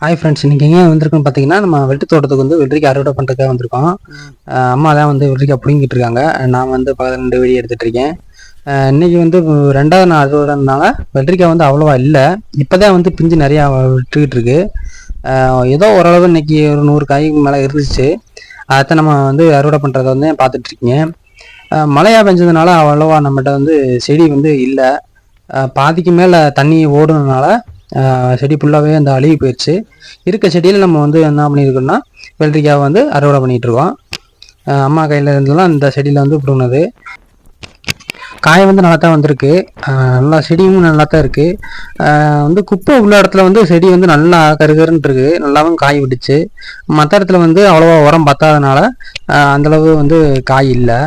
Hi friends இன்றைக்கி எங்கே வந்திருக்குன்னு பார்த்தீங்கன்னா நம்ம வெள்ளி தோட்டத்துக்கு வந்து வெள்ளரிக்காய் அறுவடை பண்ணுறதுக்காக வந்திருக்கோம். அம்மா தான் வந்து வெள்ளரிக்காய் பிடுங்கிட்டு இருக்காங்க. நான் வந்து பக்கத்தில் ரெண்டு வீடியோ எடுத்துகிட்டு இருக்கேன். அஹ் இன்னைக்கு வந்து ரெண்டாவது நாள் அறுவடைனால வெள்ளரிக்காய் வந்து அவ்வளோவா இல்லை. இப்போ தான் வந்து பிஞ்சு நிறையா விட்டுக்கிட்டு இருக்கு. ஏதோ ஓரளவு இன்னைக்கு ஒரு நூறு காய்க்கு மேலே இருந்துச்சு. அதை நம்ம வந்து அறுவடை பண்ணுறத வந்து பார்த்துட்டு இருக்கீங்க. அஹ் மழையா பெஞ்சதுனால அவ்வளோவா நம்மகிட்ட வந்து செடி வந்து இல்லை. பாதிக்கு மேலே தண்ணி ஓடுனதுனால செடி ஃபுல்லாகவே அந்த அழுகி போயிடுச்சு இருக்க செடியில் நம்ம வந்து என்ன பண்ணியிருக்கோம்னா வெள்ளரிக்காய் வந்து அறுவடை பண்ணிகிட்ருக்கோம் அம்மா கையில் இருந்தெல்லாம் இந்த செடியில் வந்து பிடுங்கினது. காய் வந்து நல்லா தான் வந்திருக்கு நல்லா செடியும் நல்லா தான் இருக்குது வந்து குப்பை உள்ள இடத்துல வந்து செடி வந்து நல்லா கருகருன்ட்டு இருக்குது நல்லாவும் காய் விட்டுச்சு. மற்ற இடத்துல வந்து அவ்வளோவா உரம் பத்தாதனால அந்தளவு அந்த அளவு வந்து காய் இல்லை.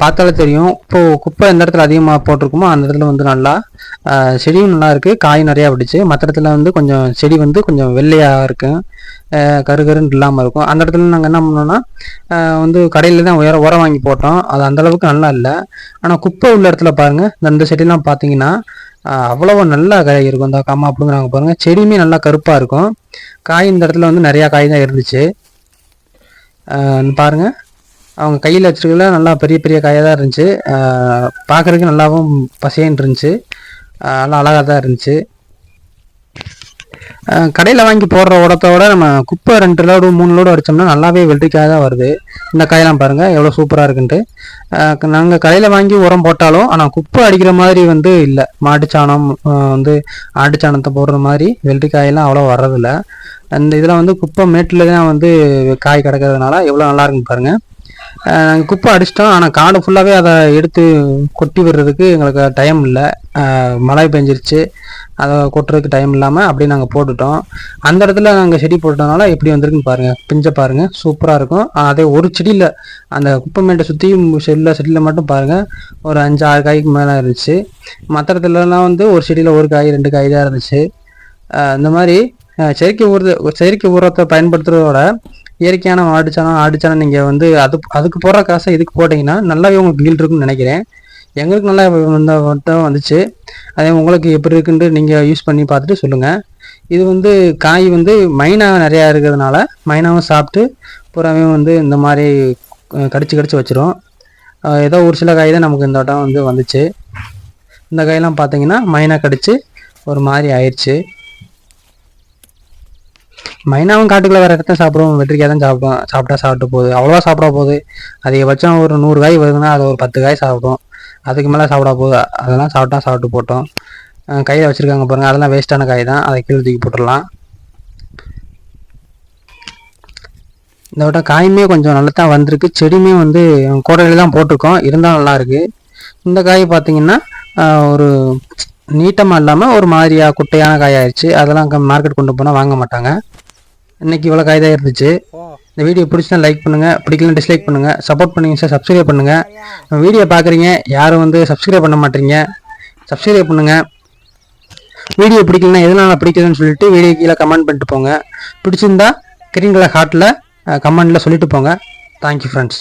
பார்த்தாலே தெரியும். இப்போது குப்பை எந்த இடத்துல அதிகமாக போட்டிருக்குமோ அந்த இடத்துல வந்து நல்லா செடியும் நல்லா இருக்குது காய் நிறையா பிடிச்சி மற்ற இடத்துல வந்து கொஞ்சம் செடி வந்து கொஞ்சம் வெள்ளையாக இருக்கும் கருகருன்னு இல்லாமல் இருக்கும். அந்த இடத்துல நாங்கள் என்ன பண்ணோம்னா வந்து கடையில் தான் உயர உரம் வாங்கி போட்டோம். அது அந்த அளவுக்கு நல்லா இல்லை. ஆனால் குப்பை உள்ள இடத்துல பாருங்கள் இந்த இந்த செடியெல்லாம் பார்த்தீங்கன்னா அவ்வளோ நல்லா காய் இருக்கும் இந்த கம்மா அப்படிங்கிறாங்க பாருங்கள் செடியுமே நல்லா கருப்பாக இருக்கும். காய் இந்த இடத்துல வந்து நிறையா காய் தான் இருந்துச்சு. பாருங்கள் அவங்க கையில் வச்சுருக்கல நல்லா பெரிய பெரிய காயாக தான் இருந்துச்சு. பார்க்குறதுக்கு நல்லாவும் பசேன்னு இருந்துச்சு. நல்லா அழகாக தான் இருந்துச்சு. கடையில் வாங்கி போடுற உடத்தோட நம்ம குப்பை ரெண்டு லோடு மூணு லோடு அடித்தோம்னா நல்லாவே வெள்ளரிக்காய் தான் வருது. இந்த காயெல்லாம் பாருங்கள் எவ்வளோ சூப்பராக இருக்குன்ட்டு. நாங்கள் கடையில் வாங்கி உரம் போட்டாலும் ஆனால் குப்பை அடிக்கிற மாதிரி வந்து இல்லை. மாட்டுச்சாணம் வந்து ஆட்டுச்சாணத்தை போடுற மாதிரி வெள்ளரிக்காயெல்லாம் அவ்வளோ வர்றதில்ல. அந்த இதில் வந்து குப்பை மேட்டில் தான் வந்து காய் கிடக்கிறதுனால எவ்வளோ நல்லா இருக்குன்னு பாருங்கள் நாங்கள் குப்பை அடிச்சிட்டோம். ஆனால் காடு ஃபுல்லாகவே அதை எடுத்து கொட்டி விடுறதுக்கு எங்களுக்கு டைம் இல்லை. மழை பெஞ்சிருச்சு. அதை கொட்டுறதுக்கு டைம் இல்லாமல் அப்படியே நாங்கள் போட்டுட்டோம். அந்த இடத்துல நாங்கள் செடி போட்டதுனால எப்படி வந்திருக்குன்னு பாருங்கள் பிஞ்சை பாருங்கள் சூப்பராக இருக்கும். அதே ஒரு செடியில் அந்த குப்பை மேட்டை சுற்றியும் செடியில் செடியில் மட்டும் பாருங்கள் ஒரு அஞ்சு ஆறு காய்க்கு மேலே இருந்துச்சு. மற்ற இடத்துலலாம் வந்து ஒரு செடியில் ஒரு காய் ரெண்டு காய் தான் இருந்துச்சு. இந்த மாதிரி செயற்கை உரத்தை செயற்கை உரத்தை பயன்படுத்துறதோட இயற்கையான ஆடு சாணம் ஆடு சாணம் நீங்கள் வந்து அது அதுக்கு போடுற காசை இதுக்கு போட்டிங்கன்னா நல்லாவே உங்களுக்கு yield இருக்குன்னு நினைக்கிறேன். எங்களுக்கு நல்லா இந்த வட்டம் வந்துச்சு. அதே உங்களுக்கு எப்படி இருக்குன்ட்டு நீங்கள் யூஸ் பண்ணி பார்த்துட்டு சொல்லுங்கள் இது வந்து காய் வந்து மைனா நிறையா இருக்கிறதுனால மைனாவும் சாப்பிட்டு பூராவே வந்து இந்த மாதிரி கடிச்சு கடிச்சு வச்சிரும். ஏதோ ஒரு சில காய் தான் நமக்கு இந்த வட்டம் வந்து வந்துச்சு. இந்த காயெல்லாம் பார்த்தீங்கன்னா மைனா கடிச்சு ஒரு மாதிரி ஆயிடுச்சு. மைனாவும் காட்டுக்குள்ள வேற இடத்த சாப்பிடுவோம். வெற்றிக்காய் தான் சாப்பிடுவோம். சாப்பிட்டா சாப்பிட்டு போகுது. அவ்வளோவா சாப்பிட போகுது. அதிகபட்சம் ஒரு நூறு காய் வருதுன்னா அது ஒரு பத்து காய் சாப்பிடும் அதுக்கு மேலே சாப்பிட போகுது. அதெல்லாம் சாப்பிட்டா சாப்பிட்டு போட்டோம். கையில் வச்சுருக்காங்க பாருங்கள் அதெல்லாம் வேஸ்ட்டான காய் தான். அதை கீழே தூக்கி போட்டுடலாம். இந்த வட்டம் காயுமே கொஞ்சம் நல்லா தான் வந்திருக்கு. செடியுமே வந்து கோடையில் தான் போட்டிருக்கோம். இருந்தால் நல்லா இருக்குது இந்த காய் பார்த்தீங்கன்னா ஒரு நீட்டமாக இல்லாமல் ஒரு மாதிரியாக குட்டையான காய் ஆயிடுச்சு அதெல்லாம் மார்க்கெட் கொண்டு போனால் வாங்க மாட்டாங்க. இன்னைக்கு இவ்வளோ காய் தான் இருந்துச்சு. இந்த வீடியோ பிடிச்சினா லைக் பண்ணுங்க பிடிக்கலனா டிஸ்லைக் பண்ணுங்க சப்போர்ட் பண்ணுங்க சார் சப்ஸ்கிரைப் பண்ணுங்க. வீடியோ பார்க்குறீங்க யாரும் வந்து சப்ஸ்கிரைப் பண்ண மாட்டீங்க. சப்ஸ்கிரைப் பண்ணுங்க. வீடியோ பிடிக்கலனா எதனால பிடிக்குதுன்னு சொல்லிட்டு வீடியோ கீழே கமெண்ட் பண்ணிட்டு போங்க. பிடிச்சிருந்தா கிரீன் கலர் ஹார்ட்டில் கமெண்ட்டில் சொல்லிட்டு போங்க. Thank you friends